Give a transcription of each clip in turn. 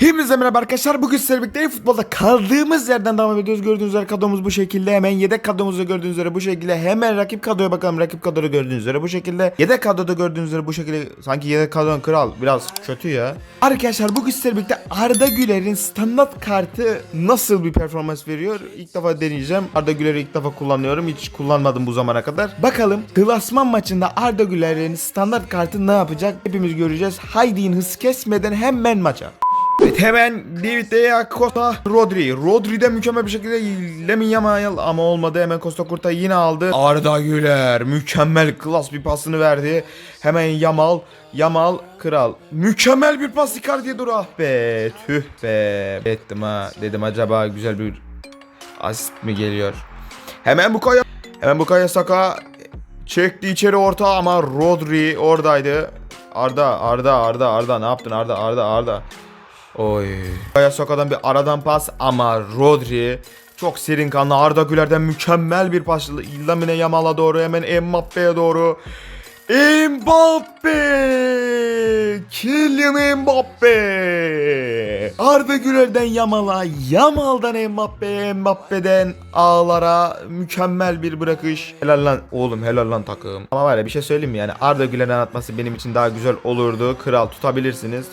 Hepinize merhaba arkadaşlar. Bugün sizlerle birlikte futbolda kaldığımız yerden devam ediyoruz. Gördüğünüz üzere kadromuz bu şekilde. Hemen yedek kadromuzu gördüğünüz üzere bu şekilde. Hemen rakip kadroya bakalım. Rakip kadroyu gördüğünüz üzere bu şekilde. Yedek kadroda gördüğünüz üzere bu şekilde. Sanki yedek kadron kral. Biraz kötü ya. Arkadaşlar bugün sizlerle birlikte Arda Güler'in standart kartı nasıl bir performans veriyor? İlk defa deneyeceğim. Arda Güler'i ilk defa kullanıyorum. Hiç kullanmadım bu zamana kadar. Bakalım klasman maçında Arda Güler'in standart kartı ne yapacak? Hepimiz göreceğiz. Haydi hız kesmeden hemen maça. Evet hemen David De Costa, Rodri. Rodri de mükemmel bir şekilde Lemin Yamal ama olmadı. Hemen Costa Kurta yine aldı. Arda Güler mükemmel klas bir pasını verdi. Hemen Yamal, Yamal kral. Mükemmel bir pas Icardi'ye dur ah be. Tüh be. Ettim ha. Dedim acaba güzel bir asist mi geliyor? Hemen Bukayo. Hemen Bukayo Saka çekti içeri orta ama Rodri oradaydı. Arda, Arda, Arda, Arda ne yaptın Arda, Arda, Arda. Oy. Soka'dan bir aradan pas ama Rodri çok serin kanlı Arda Güler'den mükemmel bir pas. Lamine Yamal'a doğru hemen Mbappe'ye doğru. Mbappe! Kylian Mbappe! Arda Güler'den Yamal'a, Yamal'dan Mbappe, Mbappe'den ağlara mükemmel bir bırakış. Helal lan oğlum helal lan takım. Ama var ya bir şey söyleyeyim mi yani Arda Güler'in atması benim için daha güzel olurdu. Kral tutabilirsiniz.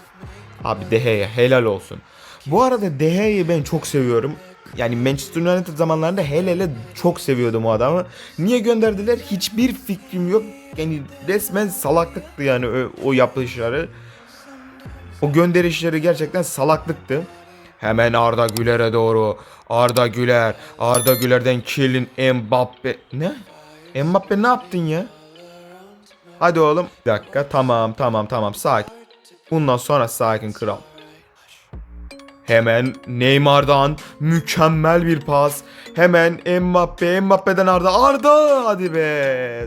Abi De Gea helal olsun. Bu arada De Gea'yı ben çok seviyorum. Yani Manchester United zamanlarında hele hele çok seviyordum o adamı. Niye gönderdiler hiçbir fikrim yok. Yani resmen salaklıktı yani o, o yapışları. O gönderişleri gerçekten salaklıktı. Hemen Arda Güler'e doğru. Arda Güler. Arda Güler'den Kylian Mbappe. Ne? Mbappe ne yaptın ya? Hadi oğlum. Bir dakika tamam tamam tamam sakin. Bundan sonra sakin kral. Hemen Neymar'dan mükemmel bir pas. Hemen Mbappe, Mbappe'den Arda. Arda hadi be.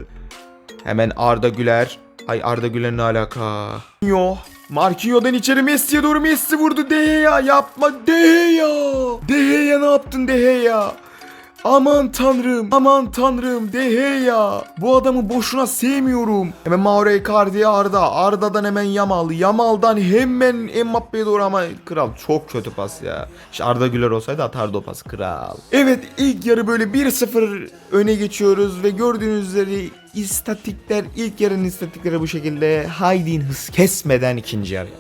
Hemen Arda Güler. Ay Arda Güler ne alaka? Yo. Marquinhos'dan içeri Messi'ye doğru Messi vurdu. De Gea yapma De Gea. De Gea ne yaptın De Gea? Aman tanrım, aman tanrım De Gea. Bu adamı boşuna sevmiyorum. Hemen Mauro Icardi'ye Arda. Arda'dan hemen Yamal. Yamal'dan hemen Mbappe'ye doğru ama kral çok kötü pas ya. İşte Arda Güler olsaydı atardı o pas kral. Evet ilk yarı böyle 1-0 öne geçiyoruz ve gördüğünüz üzere istatikler ilk yarının istatikleri bu şekilde. Haydi'nin hız kesmeden ikinci yarıya.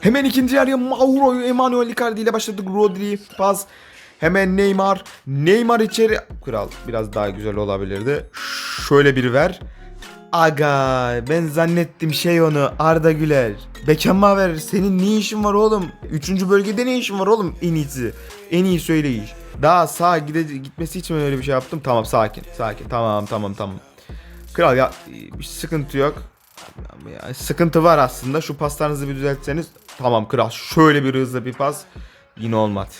Hemen ikinci yarıya Mauro Emanuel Icardi ile başladık. Rodri pas. Hemen Neymar. Neymar içeri. Kral biraz daha güzel olabilirdi. Şöyle bir ver. Aga ben zannettim şey onu Arda Güler. Beckenbauer senin ne işin var oğlum? Üçüncü bölgede ne işin var oğlum en iyisi? En iyi söyleyiş. Daha sağa gide gitmesi için öyle bir şey yaptım. Tamam sakin sakin tamam tamam tamam. Kral ya bir sıkıntı yok. Ya, sıkıntı var aslında. Şu paslarınızı bir düzeltseniz. Tamam kral. Şöyle bir hızlı bir pas. Yine olmadı.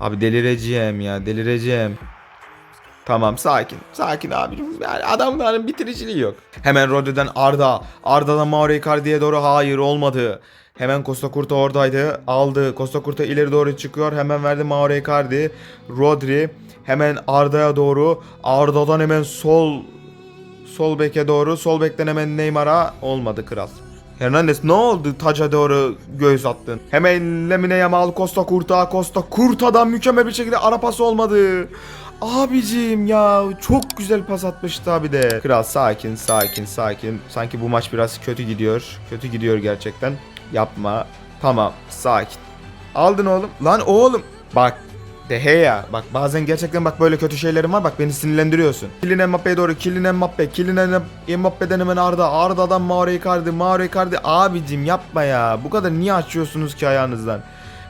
Abi delireceğim ya delireceğim. Tamam sakin. Sakin abicim. Yani adamların bitiriciliği yok. Hemen Rodri'den Arda. Arda'dan Mauro Icardi'ye doğru hayır olmadı. Hemen Costa Curta oradaydı. Aldı. Costa Curta ileri doğru çıkıyor. Hemen verdi Mauro Icardi. Rodri. Hemen Arda'ya doğru. Arda'dan hemen sol sol beke doğru. Sol bekten hemen Neymar'a olmadı kral. Hernandez ne oldu taca doğru göz attın. Hemen Lemine Yamal Costa Curta Costa Curta'dan mükemmel bir şekilde ara pas olmadı. Abicim ya çok güzel pas atmıştı abi de. Kral sakin sakin sakin. Sanki bu maç biraz kötü gidiyor. Kötü gidiyor gerçekten. Yapma. Tamam sakin. Aldın oğlum. Lan oğlum. Bak de Gea. Bak bazen gerçekten bak böyle kötü şeylerim var. Bak beni sinirlendiriyorsun. Kylian Mbappe'ye doğru. Kylian Mbappe. Kylian Mbappe'den hemen Arda. Arda'dan Mauro Icardi. Mauro Icardi. Abicim yapma ya. Bu kadar niye açıyorsunuz ki ayağınızdan?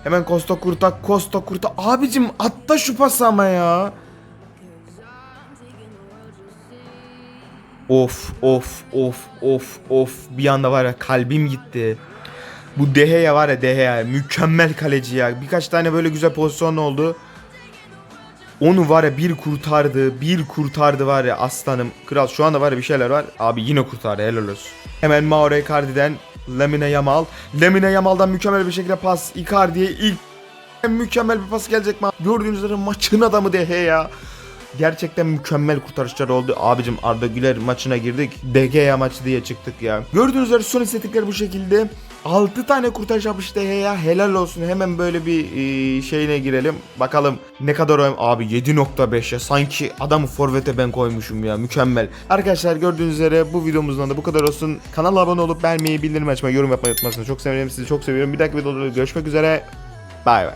Hemen Costa Curta. Costa Curta. Abicim atla şu pası ama ya. Of of of of of. Bir anda var ya kalbim gitti. Bu De Gea var ya De Gea mükemmel kaleci ya. Birkaç tane böyle güzel pozisyon oldu. Onu var ya bir kurtardı, bir kurtardı var ya aslanım. Kral şu anda var ya bir şeyler var. Abi yine kurtardı helal olsun. Hemen Mauro Icardi'den Lamine Yamal. Lamine Yamal'dan mükemmel bir şekilde pas. Icardi'ye ilk mükemmel bir pas gelecek mi? Gördüğünüz üzere maçın adamı De Gea. Gerçekten mükemmel kurtarışlar oldu. Abicim Arda Güler maçına girdik. Gea maçı diye çıktık ya. Gördüğünüz üzere son istatikler bu şekilde. 6 tane kurtarış yapmıştı he ya helal olsun. Hemen böyle bir e, şeyine girelim. Bakalım ne kadar o abi 7.5 ya sanki adamı forvete ben koymuşum ya mükemmel. Arkadaşlar gördüğünüz üzere bu videomuzdan da bu kadar olsun. Kanala abone olup beğenmeyi bildirim açmayı yorum yapmayı unutmazsanız çok sevinirim sizi çok seviyorum. Bir dahaki videoda görüşmek üzere. Bay bay